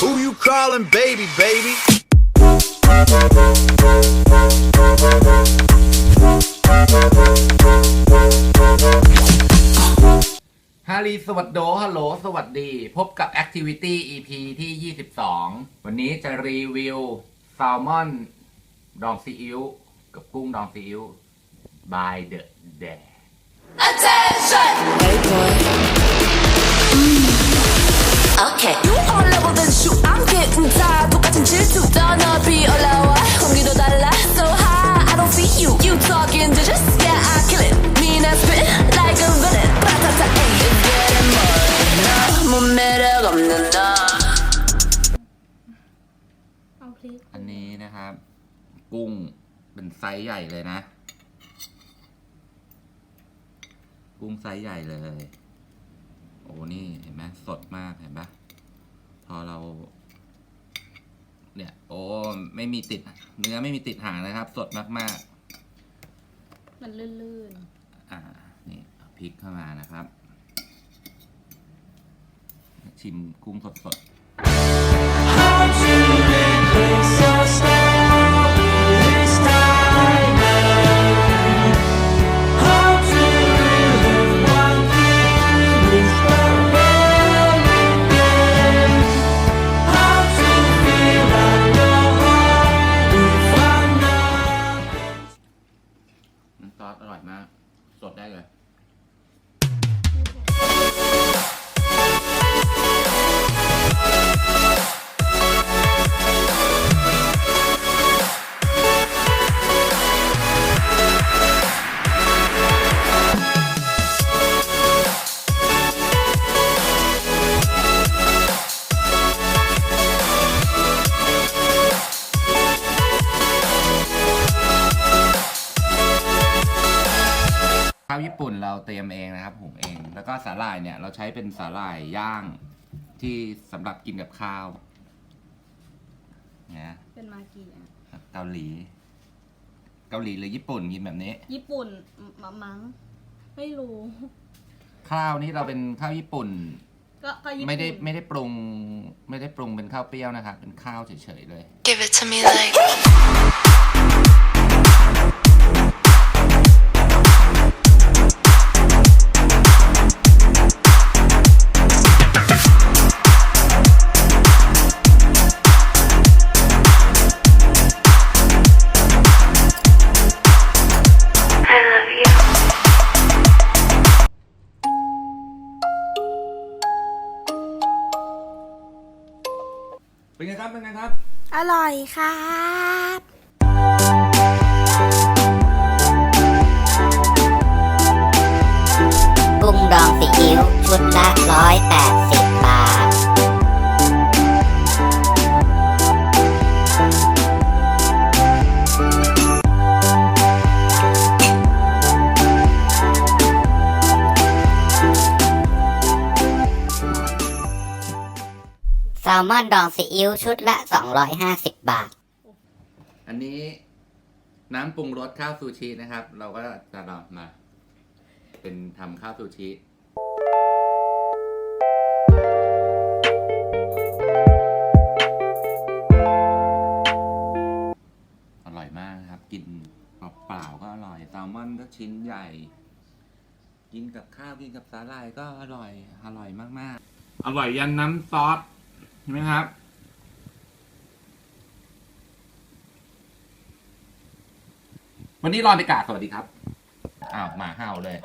Who you calling baby, baby? ฮารีสวัสดีฮัลโหล สวัสดี พบกับ Activity EP ที่ 22 วันนี้จะรีวิวแซลมอนดองซีอิ๊วกับกุ้งดองซีอิ๊ว by the day Attention! Hey boy. Okay. You on level then อาพริกอันนี้นะครับ กุ้งเป็นไซส์ใหญ่เลยนะ กุ้งไซส์ใหญ่เลย โอ้นี่เห็นไหมสดมากเห็นปะพอเรา เนี่ย โอ้ไม่มีติด เนื้อไม่มีติดหางนะครับ สดมากมันลื่นๆ อ่า นี่เอาพริกเข้ามานะครับ ชิมกุ้งสดๆ ญี่ปุ่นเราเตรียมเองนะครับหุงเอง แล้วก็สาหร่ายเนี่ยเราใช้เป็นสาหร่ายย่างที่สำหรับกินกับข้าวนะๆเป็นมากีอะเกาหลี เกาหลีหรือญี่ปุ่นกินแบบนี้ ญี่ปุ่นมะมัง ไม่รู้ ข้าวนี่เราเป็นข้าวญี่ปุ่น ก็ก็ญี่ปุ่นไม่ได้ไม่ได้ปรุง ไม่ได้ปรุงเป็นข้าวเปรี้ยวนะครับเป็นข้าวเฉยๆเลย Give it to me like. เป็นไงครับ เป็นไงครับ อร่อยครับ กุ้งดองซีอิ๊วชุดละร้อยแปดสิบ ลมอนดองซีอิ๊วชุดละ 250 บาท อันนี้น้ำปรุงรสข้าวซูชินะครับ เราก็จะลองมา เป็นทำข้าวซูชิอร่อยมากนะครับ กินเปล่าๆก็อร่อยแซลมอนก็ชิ้นใหญ่ กินกับข้าว กินกับสาหร่ายก็อร่อย อร่อยมาก ๆ อร่อยยันน้ำซอส ห็นไหมครับ วันนี้รอยไปกาสวัสดีครับ อ้าวหมาเห่าเลย